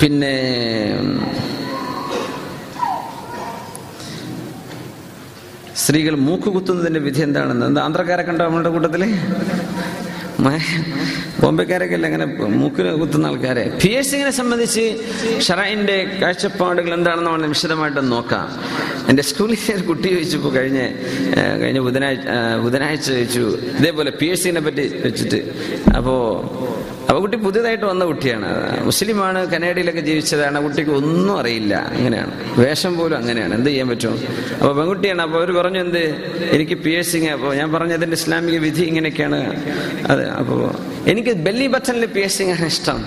പിന്നെ സ്ത്രീകൾ മൂക്ക് കുത്തുന്നതിന്റെ വിധി എന്താണെന്ന്? എന്താ ആന്ധ്രക്കാരെ കണ്ടോ നമ്മളുടെ കൂട്ടത്തിൽ? ബോംബെക്കാരൊക്കെ അല്ല അങ്ങനെ മൂക്കിന് കുത്തുന്ന ആൾക്കാരെ? പിയേഴ്സിങ്ങിനെ സംബന്ധിച്ച് ഷറൈന്റെ കാഴ്ചപ്പാടുകൾ എന്താണെന്ന് നമ്മൾ വിശദമായിട്ട് നോക്കാം. എന്റെ സ്കൂളിൽ ഒരു കുട്ടി ചോദിച്ചപ്പോൾ കഴിഞ്ഞ കഴിഞ്ഞ ബുധനാഴ്ച ബുധനാഴ്ച ചോദിച്ചു ഇതേപോലെ പിയേഴ്സിങ്ങിനെ പറ്റി വെച്ചിട്ട്. അപ്പോൾ അപ്പോൾ കുട്ടി പുതിയതായിട്ട് വന്ന കുട്ടിയാണ്. മുസ്ലിമാണ് കനേഡയിലൊക്കെ ജീവിച്ചതാണ്. ആ കുട്ടിക്ക് ഒന്നും അറിയില്ല. അങ്ങനെയാണ് വേഷം പോലും അങ്ങനെയാണ്. എന്ത് ചെയ്യാൻ പറ്റും? അപ്പോൾ പെൺകുട്ടിയാണ്. അപ്പോൾ അവർ പറഞ്ഞു എന്ത്? എനിക്ക് പിയേഴ്സിങ് അപ്പോൾ ഞാൻ പറഞ്ഞതിന്റെ ഇസ്ലാമിക വിധി ഇങ്ങനെയൊക്കെയാണ്. അതെ അപ്പോൾ എനിക്ക് ബെല്ലി ബട്ടണിൽ പിയേഴ്സിങ് ആണ് ഇഷ്ടം.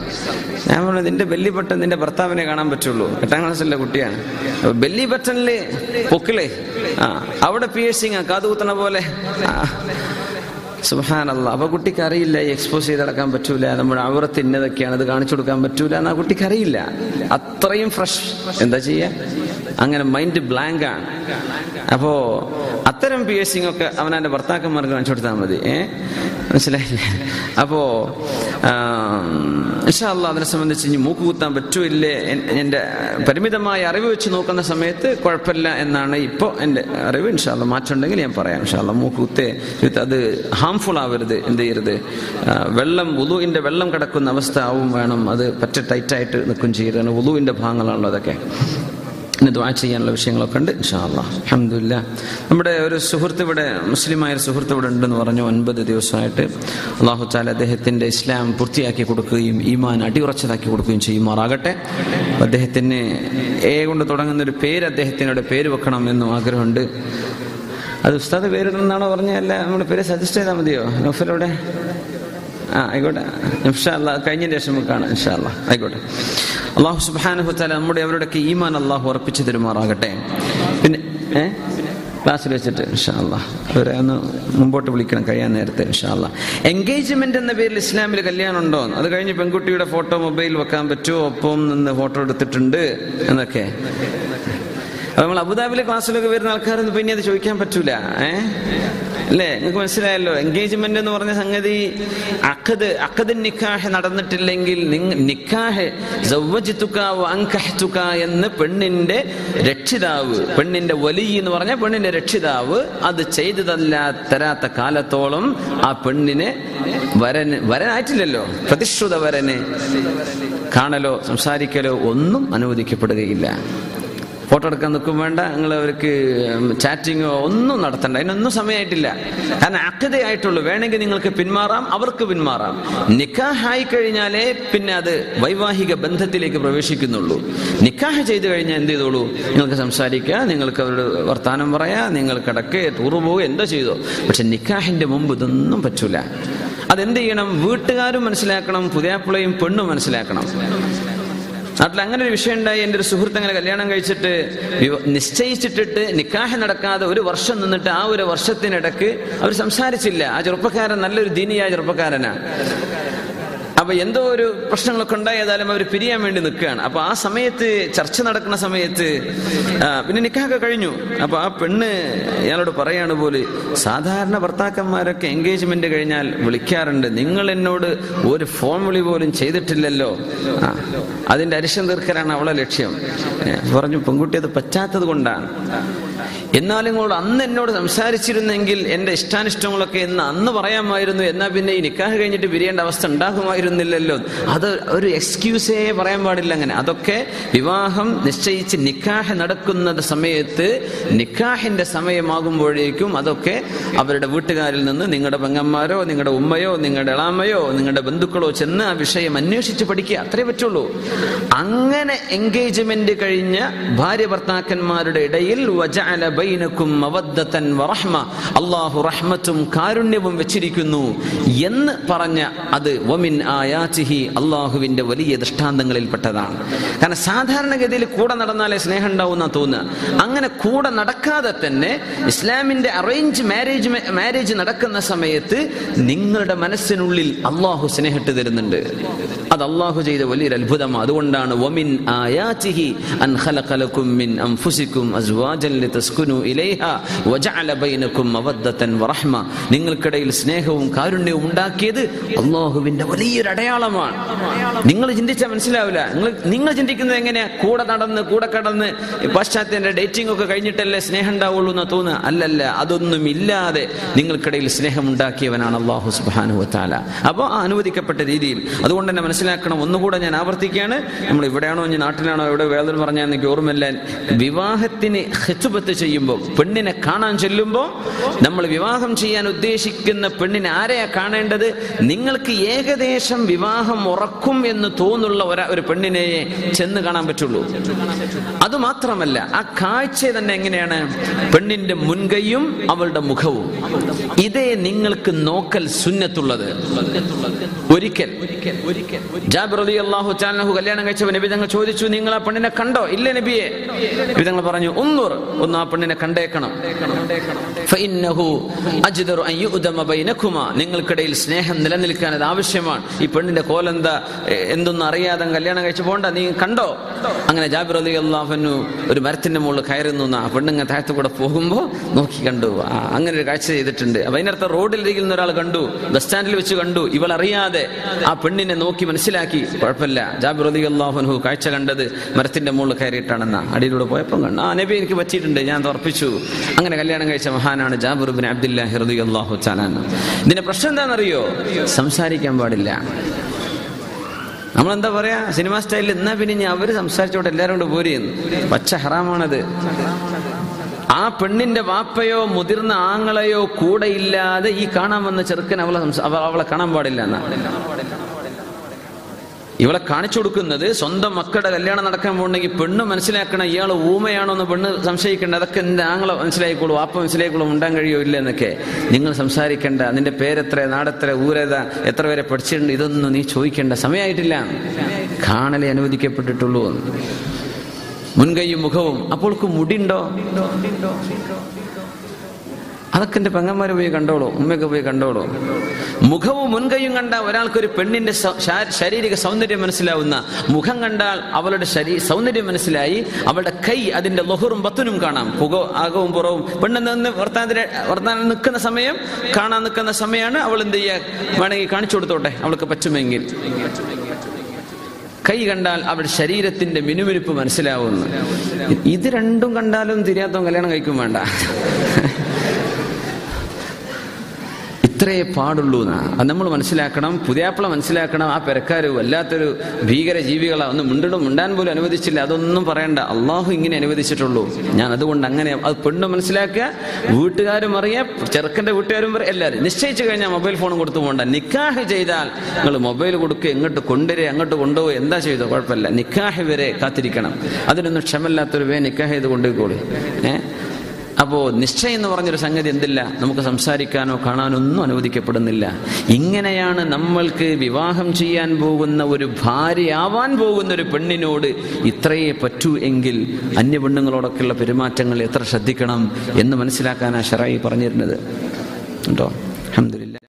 ഞാൻ പറഞ്ഞു നിന്റെ ബെല്ലി ബട്ടൺ നിന്റെ ഭർത്താവിനെ കാണാൻ പറ്റുള്ളൂ. എട്ടാം ക്ലാസ്സിലെ കുട്ടിയാണ്. അപ്പോൾ ബെല്ലി ബട്ടണിൽ പൊക്കിളേ. ആ അവിടെ പിയേഴ്സിങ് കാതുകുത്തണ പോലെ. ആ സുഹാനല്ല അപ്പൊ കുട്ടിക്ക് അറിയില്ല എക്സ്പോസ് ചെയ്ത് നടക്കാൻ പറ്റൂല നമ്മുടെ അവറത്ത് ഇന്നതൊക്കെയാണ് അത് കാണിച്ചു കൊടുക്കാൻ പറ്റൂല എന്നാ കുട്ടിക്ക് അറിയില്ല. അത്രയും ഫ്രഷ് എന്താ ചെയ്യാ? അങ്ങനെ മൈൻഡ് ബ്ലാങ്ക് ആണ്. അപ്പോ അത്തരം പിയേഴ്സിംഗ് ഒക്കെ അവനെ ഭർത്താക്കന്മാർക്ക് കാണിച്ചു കൊടുത്താൽ മതി ഏഹ് മനസ്സിലായില്ലേ? അപ്പോ ഇൻഷാല്ല അതിനെ സംബന്ധിച്ച് ഇനി മൂക്ക് കുത്താൻ പറ്റൂല്ലേ എന്റെ പരിമിതമായ അറിവ് വെച്ച് നോക്കുന്ന സമയത്ത് കുഴപ്പമില്ല എന്നാണ് ഇപ്പോൾ എന്റെ അറിവ്. ഇൻഷാല്ല മാറ്റമുണ്ടെങ്കിൽ ഞാൻ പറയാം. ഇൻഷാല്ല മൂക്ക് കുത്തേ അത് ഹാംഫുൾ ആവരുത്. എന്ത് ചെയ്യരുത്? വെള്ളം ഉലുവിന്റെ വെള്ളം കിടക്കുന്ന അവസ്ഥ ആവും വേണം. അത് പറ്റ ടൈറ്റായിട്ട് നിൽക്കും ചെയ്യരുത്. ഉലുവിന്റെ ഭാഗങ്ങളാണല്ലോ അതൊക്കെ. ഇനി ദ്വാ ചെയ്യാനുള്ള വിഷയങ്ങളൊക്കെ ഉണ്ട് ഇൻഷാല്ല അഹമ്മദില്ല നമ്മുടെ ഒരു സുഹൃത്ത് ഇവിടെ മുസ്ലിമായ ഒരു സുഹൃത്ത് ഇവിടെ ഉണ്ടെന്ന് പറഞ്ഞു ഒൻപത് ദിവസമായിട്ട്. അള്ളാഹു താല അദ്ദേഹത്തിന്റെ ഇസ്ലാം പൂർത്തിയാക്കി കൊടുക്കുകയും ഈമാൻ അടിയുറച്ചതാക്കി കൊടുക്കുകയും ചെയ്യുമാറാകട്ടെ. അദ്ദേഹത്തിന് എ കൊണ്ട് തുടങ്ങുന്ന ഒരു പേര് അദ്ദേഹത്തിനോട് പേര് വെക്കണം എന്നും ആഗ്രഹമുണ്ട്. അത് ഉസ്താദ് പേരിടണമെന്നാണോ പറഞ്ഞല്ല നമ്മുടെ പേര് സജസ്റ്റ് ചെയ്താൽ മതിയോ? നൗഫലോടെ ആ ആയിക്കോട്ടെ. ഇൻഷാല്ല കഴിഞ്ഞതിന് ശേഷം നമുക്ക് കാണാം ഇൻഷാല്ല ആയിക്കോട്ടെ. അള്ളാഹു സുബാനഹു താല നമ്മുടെ അവരുടെയൊക്കെ ഈമാൻ അള്ളാഹു ഉറപ്പിച്ചു തരുമാറാകട്ടെ. പിന്നെ ഏ? ക്ലാസ്സിൽ വെച്ചിട്ട് ഇൻഷാല്ല അവരെ ഒന്ന് മുമ്പോട്ട് വിളിക്കണം കഴിയാൻ നേരത്തെ ഇൻഷാല്ല എൻഗേജ്മെന്റ് എന്ന പേരിൽ ഇസ്ലാമിൽ കല്യാണം ഉണ്ടോ അത് കഴിഞ്ഞ് പെൺകുട്ടിയുടെ ഫോട്ടോ മൊബൈൽ വെക്കാൻ പറ്റുമോ? ഒപ്പം നിന്ന് ഫോട്ടോ എടുത്തിട്ടുണ്ട് എന്നൊക്കെ. അപ്പൊ നമ്മൾ അബുദാബിലെ ക്ലാസ്സിലൊക്കെ വരുന്ന ആൾക്കാരൊന്നും പിന്നെ അത് ചോദിക്കാൻ പറ്റൂല. ഏ? അല്ലേ? നിങ്ങൾക്ക് മനസ്സിലായല്ലോ? എൻഗേജ്മെന്റ് എന്ന് പറഞ്ഞ സംഗതി അഖദ് അഖദ് നിക്കാഹ് നടന്നിട്ടില്ലെങ്കിൽ നിക്കാഹ് വഅൻകഹ്തുക എന്ന് പെണ്ണിന്റെ രക്ഷിതാവ് പെണ്ണിന്റെ വലി എന്ന് പറഞ്ഞ പെണ്ണിന്റെ രക്ഷിതാവ് അത് ചെയ്തതല്ല തരാത്ത കാലത്തോളം ആ പെണ്ണിനെ വരന് വരനായിട്ടില്ലല്ലോ. പ്രതിശ്രുത വരന്. കാണലോ സംസാരിക്കലോ ഒന്നും അനുവദിക്കപ്പെടുകയില്ല. ഫോട്ടോ എടുക്കാൻ നിൽക്കും വേണ്ട. നിങ്ങൾ അവർക്ക് ചാറ്റിങ്ങോ ഒന്നും നടത്തണ്ട. അതിനൊന്നും സമയമായിട്ടില്ല. കാരണം അക്കതയായിട്ടുള്ളൂ വേണമെങ്കിൽ നിങ്ങൾക്ക് പിന്മാറാം അവർക്ക് പിന്മാറാം. നിക്കാഹായി കഴിഞ്ഞാലേ പിന്നെ അത് വൈവാഹിക ബന്ധത്തിലേക്ക് പ്രവേശിക്കുന്നുള്ളൂ. നിക്കാഹ് ചെയ്തു കഴിഞ്ഞാൽ എന്ത് ചെയ്തോളൂ? നിങ്ങൾക്ക് സംസാരിക്കുക നിങ്ങൾക്ക് അവരോട് വർത്താനം പറയാ നിങ്ങൾ കിടക്ക് ടൂറ് പോവുക എന്തോ ചെയ്തോ. പക്ഷെ നിക്കാഹിന്റെ മുമ്പ് ഇതൊന്നും പറ്റൂല. അതെന്ത് ചെയ്യണം? വീട്ടുകാരും മനസ്സിലാക്കണം പുതിയാപ്പിളയും പെണ്ണും മനസ്സിലാക്കണം. നാട്ടിൽ അങ്ങനെ ഒരു വിഷയം ഉണ്ടായി. എന്റെ ഒരു സുഹൃത്ത് അങ്ങനെ കല്യാണം കഴിച്ചിട്ട് നിശ്ചയിച്ചിട്ടിട്ട് നിക്കാഹ് നടക്കാതെ ഒരു വർഷം നിന്നിട്ട് ആ ഒരു വർഷത്തിനിടക്ക് അവർ സംസാരിച്ചില്ല. ആ ചെറുപ്പക്കാരൻ നല്ലൊരു ദീനിയായ ചെറുപ്പക്കാരനാണ് അപ്പൊ എന്തോ ഒരു പ്രശ്നങ്ങളൊക്കെ ഉണ്ടായതാലും അവർ പിരിയാൻ വേണ്ടി നിൽക്കുകയാണ്. അപ്പൊ ആ സമയത്ത് ചർച്ച നടക്കുന്ന സമയത്ത് പിന്നെ നിക്കാഹൊക്കെ കഴിഞ്ഞു. അപ്പൊ ആ പെണ്ണ് ഇയാളോട് പറയാണ് പോലെ സാധാരണ ഭർത്താക്കന്മാരൊക്കെ എൻഗേജ്മെന്റ് കഴിഞ്ഞാൽ വിളിക്കാറുണ്ട്. നിങ്ങൾ എന്നോട് ഒരു ഫോൺ വിളി പോലും ചെയ്തിട്ടില്ലല്ലോ. അതിന്റെ അരിശം തീർക്കലാണ് അവളെ ലക്ഷ്യം. പറഞ്ഞു പെൺകുട്ടി അത് പറ്റാത്തത് കൊണ്ടാണ്. എന്നാലും കൂടെ അന്ന് എന്നോട് സംസാരിച്ചിരുന്നെങ്കിൽ എന്റെ ഇഷ്ടാനിഷ്ടങ്ങളൊക്കെ എന്ന് അന്ന് പറയാമായിരുന്നു. എന്നാൽ പിന്നെ ഈ നിക്കാഹ് കഴിഞ്ഞിട്ട് പിരിയേണ്ട അവസ്ഥ ഉണ്ടാകുമായിരുന്നില്ലല്ലോ. അത് ഒരു എക്സ്ക്യൂസേ പറയാൻ പാടില്ല അങ്ങനെ. അതൊക്കെ വിവാഹം നിശ്ചയിച്ച് നിക്കാഹ് നടക്കുന്ന സമയത്ത് നിക്കാഹിന്റെ സമയമാകുമ്പോഴേക്കും അതൊക്കെ അവരുടെ വീട്ടുകാരിൽ നിന്ന് നിങ്ങളുടെ പെങ്ങന്മാരോ നിങ്ങളുടെ ഉമ്മയോ നിങ്ങളുടെ ഇളാമയോ നിങ്ങളുടെ ബന്ധുക്കളോ ചെന്ന് ആ വിഷയം അന്വേഷിച്ച് പഠിക്കുക. അത്രേ പറ്റുള്ളൂ. അങ്ങനെ എൻഗേജ്മെന്റ് കഴിഞ്ഞ ഭാര്യ ഭർത്താക്കന്മാരുടെ ഇടയിൽ വജഅല ബൈനക്കും മവദ്ദതൻ വറഹ്മ. അല്ലാഹു റഹ്മത്തും കാരുണ്യവും വെച്ചിരിക്കുന്നു എന്ന് പറഞ്ഞ അത് വമിൻ ആയാചിഹി അള്ളാഹുവിന്റെ വലിയ ദൃഷ്ടാന്തങ്ങളിൽപ്പെട്ടതാണ്. കാരണം സാധാരണഗതിയിൽ കൂടെ നടന്നാലേ സ്നേഹം ഉണ്ടാവുന്ന തോന്നുക. അങ്ങനെ കൂടെ നടക്കാതെ തന്നെ ഇസ്ലാമിന്റെ അറേഞ്ച് മാരേജ് മാരേജ് നടക്കുന്ന സമയത്ത് നിങ്ങളുടെ മനസ്സിനുള്ളിൽ അള്ളാഹു സ്നേഹിട്ട് തരുന്നുണ്ട്. അത് അള്ളാഹു ചെയ്ത വലിയൊരു അത്ഭുതം അതുകൊണ്ടാണ് വമിൻ ആയാചിഹി അൻ ഖലഖലകും മിൻ അൻഫുസികും അസ്വാജൻ ലിതസ്കുനു ലിതസ്കുനു ഇലൈഹ വജഅല ബൈനകും മവദ്ദതൻ വറഹ്മ. നിങ്ങൾക്കിടയിൽ സ്നേഹവും കാരുണ്യവും ഉണ്ടാക്കിയത് അള്ളാഹുവിന്റെ വലിയൊരു അടയാളമാണ്. നിങ്ങൾ ചിന്തിച്ചാൽ മനസ്സിലാവില്ല. നിങ്ങൾ നിങ്ങൾ ചിന്തിക്കുന്നത് എങ്ങനെയാ? കൂടെ നടന്ന് കൂടെ കടന്ന് പാശ്ചാത്യന്റെ ഡേറ്റിംഗ് ഒക്കെ കഴിഞ്ഞിട്ടല്ലേ സ്നേഹം ഉണ്ടാവുള്ളൂ എന്ന് തോന്നുക? അല്ലല്ല അതൊന്നും ഇല്ലാതെ നിങ്ങൾക്കിടയിൽ സ്നേഹം ഉണ്ടാക്കിയവനാണ് അള്ളാഹു സുബാനു താല അപ്പോൾ ആ അനുവദിക്കപ്പെട്ട രീതിയിൽ. അതുകൊണ്ട് തന്നെ മനസ്സിലാക്കണം ഒന്നുകൂടെ ഞാൻ ആവർത്തിക്കുകയാണ്. നമ്മൾ ഇവിടെയാണോ ഇനി നാട്ടിലാണോ എവിടെ വേദന പറഞ്ഞാൽ എനിക്ക് ഓർമ്മയില്ല. വിവാഹത്തിന് ഹെച്ചുബത്ത് ചെയ്യുമ്പോൾ പെണ്ണിനെ കാണാൻ ചെല്ലുമ്പോൾ നമ്മൾ വിവാഹം ചെയ്യാൻ ഉദ്ദേശിക്കുന്ന പെണ്ണിനെ ആരെയാ കാണേണ്ടത്? നിങ്ങൾക്ക് ഏകദേശം വിവാഹം ഉറക്കും എന്ന് തോന്നുള്ള ഒരാ പെണ്ണിനെ ചെന്ന് കാണാൻ പറ്റുള്ളൂ. അതുമാത്രമല്ല ആ കാഴ്ച തന്നെ എങ്ങനെയാണ്? പെണ്ണിന്റെ മുൻകൈയും അവളുടെ മുഖവും. ഇതേ നിങ്ങൾക്ക് നോക്കൽ സുന്നത്തുള്ളത്. ഒരിക്കൽ. ജാബിർ അലി അള്ളാഹു ചാനഹു കല്യാണം കഴിച്ചവൻ നബി തങ്ങൾ ചോദിച്ചു നിങ്ങൾ ആ പെണ്ണിനെ കണ്ടോ? ഇല്ല നബിയെ. പറഞ്ഞു ഒന്നൂർ ഒന്ന് ആ പെണ്ണിനെ കണ്ടേക്കണം. അൻ ബൈനകുമാ. നിങ്ങൾക്കിടയിൽ സ്നേഹം നിലനിൽക്കാൻ അത് ആവശ്യമാണ്. ഈ പെണ്ണിന്റെ കോലെന്താ? എന്തൊന്നും അറിയാതെ കല്യാണം കഴിച്ചു പോണ്ട. നീ കണ്ടോ? അങ്ങനെ ജാബിർ അലി അള്ളാഹുനു ഒരു മരത്തിന്റെ മുകളിൽ കയറുന്നു ആ പെണ്ണുങ്ങ താഴത്തു കൂടെ പോകുമ്പോ നോക്കി കണ്ടു. അങ്ങനെ ഒരു കാഴ്ച ചെയ്തിട്ടുണ്ട്. അപ്പൊ അതിനർത്ഥം റോഡിൽ ഇരിക്കുന്ന ഒരാൾ കണ്ടു. ബസ് സ്റ്റാൻഡിൽ വെച്ച് കണ്ടു. ഇവൾ അറിയാതെ ആ പെണ്ണിനെ നോക്കി മനസ്സിലാക്കി. കുഴപ്പമില്ല. ജാബിർ അലി അള്ളാഹുനു കാഴ്ച കണ്ടത് മരത്തിന്റെ മുകളിൽ കയറിയിട്ടാണെന്ന. അടിയിലൂടെ പോയപ്പോൾ കണ്ടു. ആ നബി എനിക്ക് പറ്റിയിട്ടുണ്ട്. ഞാൻ ഉറപ്പിച്ചു. അങ്ങനെ കല്യാണം കഴിച്ച മഹാനാണ് ജാബിർ അബ്ദുല്ല റളിയല്ലാഹു അള്ളാഹു ചാലാൻ ഇതിന്റെ പ്രശ്നം എന്താണെന്നറിയോ? സംസാരിക്കാൻ പാടില്ല. നമ്മളെന്താ പറയാ? സിനിമാ സ്റ്റൈലിൽ എന്നാ പിന്നെ അവർ സംസാരിച്ചോട്ടെ? എല്ലാരും കൊണ്ട് പോരെയെന്ന് പച്ച ഹറാമാണത്. ആ പെണ്ണിന്റെ വാപ്പയോ മുതിർന്ന ആങ്ങളെയോ കൂടെ ഇല്ലാതെ ഈ കാണാൻ വന്ന ചെറുക്കൻ അവളെ അവളെ കാണാൻ പാടില്ല എന്നാ. ഇവളെ കാണിച്ചു കൊടുക്കുന്നത് സ്വന്തം മക്കളുടെ കല്യാണം നടക്കാൻ പോകണമെങ്കിൽ പെണ്ണ് മനസ്സിലാക്കണം ഇയാൾ ഊമയാണോ എന്ന് പെണ്ണ് സംശയിക്കേണ്ട. അതൊക്കെ എന്റെ ആങ്ങളെ മനസ്സിലായിക്കോളൂ വാപ്പ മനസ്സിലായിക്കോളൂ ഉണ്ടാൻ കഴിയോ ഇല്ല എന്നൊക്കെ നിങ്ങൾ സംസാരിക്കേണ്ട. നിന്റെ പേരെത്ര നാടെത്ര ഊരേതാ എത്ര പേരെ പഠിച്ചിട്ടുണ്ട് ഇതൊന്നും നീ ചോദിക്കേണ്ട. സമയമായിട്ടില്ല. കാണലേ അനുവദിക്കപ്പെട്ടിട്ടുള്ളൂ. മുൻകൈയും മുഖവും. അപ്പോൾക്ക് മുടിണ്ടോ അതൊക്കെ എന്റെ പെങ്ങന്മാരെ പോയി കണ്ടോളൂ ഉമ്മയൊക്കെ പോയി കണ്ടോളൂ. മുഖവും മുൻകൈയും കണ്ട ഒരാൾക്ക് ഒരു പെണ്ണിന്റെ ശാരീരിക സൗന്ദര്യം മനസ്സിലാവുന്ന മുഖം കണ്ടാൽ അവളുടെ ശരീ സൗന്ദര്യം മനസ്സിലായി അവളുടെ കൈ അതിന്റെ ലൊഹറും ബത്തുനും കാണാം. പുക ആകവും പുറവും. പെണ്ണ് നിന്ന് വർത്താനത്തിന് വർത്താനം നിൽക്കുന്ന സമയം കാണാൻ നിൽക്കുന്ന സമയമാണ് അവൾ എന്ത് ചെയ്യുക വേണമെങ്കിൽ കാണിച്ചു കൊടുത്തോട്ടെ. അവൾക്ക് പറ്റുമെങ്കിൽ. കൈ കണ്ടാൽ അവരുടെ ശരീരത്തിന്റെ മിനുമിനുപ്പ് മനസ്സിലാവുന്നു. ഇത് രണ്ടും കണ്ടാലും തിരിയാത്തവൻ കല്യാണം കഴിക്കും വേണ്ട. ഇത്രയേ പാടുള്ളൂ എന്നാ. അത് നമ്മൾ മനസ്സിലാക്കണം പുതിയാപ്പിള മനസ്സിലാക്കണം ആ പെരക്കാര് വല്ലാത്തൊരു ഭീകര ജീവികളാ. ഒന്ന് മുണ്ടിടും മുണ്ടാൻ പോലും അനുവദിച്ചില്ല. അതൊന്നും പറയണ്ട. അള്ളാഹു ഇങ്ങനെ അനുവദിച്ചിട്ടുള്ളൂ. ഞാൻ അതുകൊണ്ട് അങ്ങനെ അത് പെണ്ണ് മനസ്സിലാക്കുക വീട്ടുകാരും അറിയാം ചെറുക്കന്റെ വീട്ടുകാരും പറയാം എല്ലാവരും നിശ്ചയിച്ചു കഴിഞ്ഞാൽ മൊബൈൽ ഫോൺ കൊടുത്തു പോകണ്ട. നിക്കാഹ് ചെയ്താൽ നിങ്ങൾ മൊബൈൽ കൊടുക്കുക എങ്ങോട്ട് കൊണ്ടുവരെ അങ്ങോട്ട് കൊണ്ടുപോകുക എന്താ ചെയ്തോ? കുഴപ്പമില്ല. നിക്കാഹ് വരെ കാത്തിരിക്കണം. അതിനൊന്നും ക്ഷമല്ലാത്തൊരു വേ നിക്കാഹ് ചെയ്ത് കൊണ്ടുപോയിക്കോളൂ. ഏഹ് അപ്പോ നിശ്ചയം എന്ന് പറഞ്ഞൊരു സംഗതി എന്തില്ല? നമുക്ക് സംസാരിക്കാനോ കാണാനോ ഒന്നും അനുവദിക്കപ്പെടുന്നില്ല. ഇങ്ങനെയാണ് നമ്മൾക്ക് വിവാഹം ചെയ്യാൻ പോകുന്ന ഒരു ഭാര്യയാവാൻ പോകുന്ന ഒരു പെണ്ണിനോട് ഇത്രയേ പറ്റൂ എങ്കിൽ അന്യ പെണ്ണുങ്ങളോടൊക്കെയുള്ള പെരുമാറ്റങ്ങൾ എത്ര ശ്രദ്ധിക്കണം എന്ന് മനസ്സിലാക്കാനാ ഷറായി പറഞ്ഞിരുന്നത്. കേട്ടോ അഹമ്മദില്ല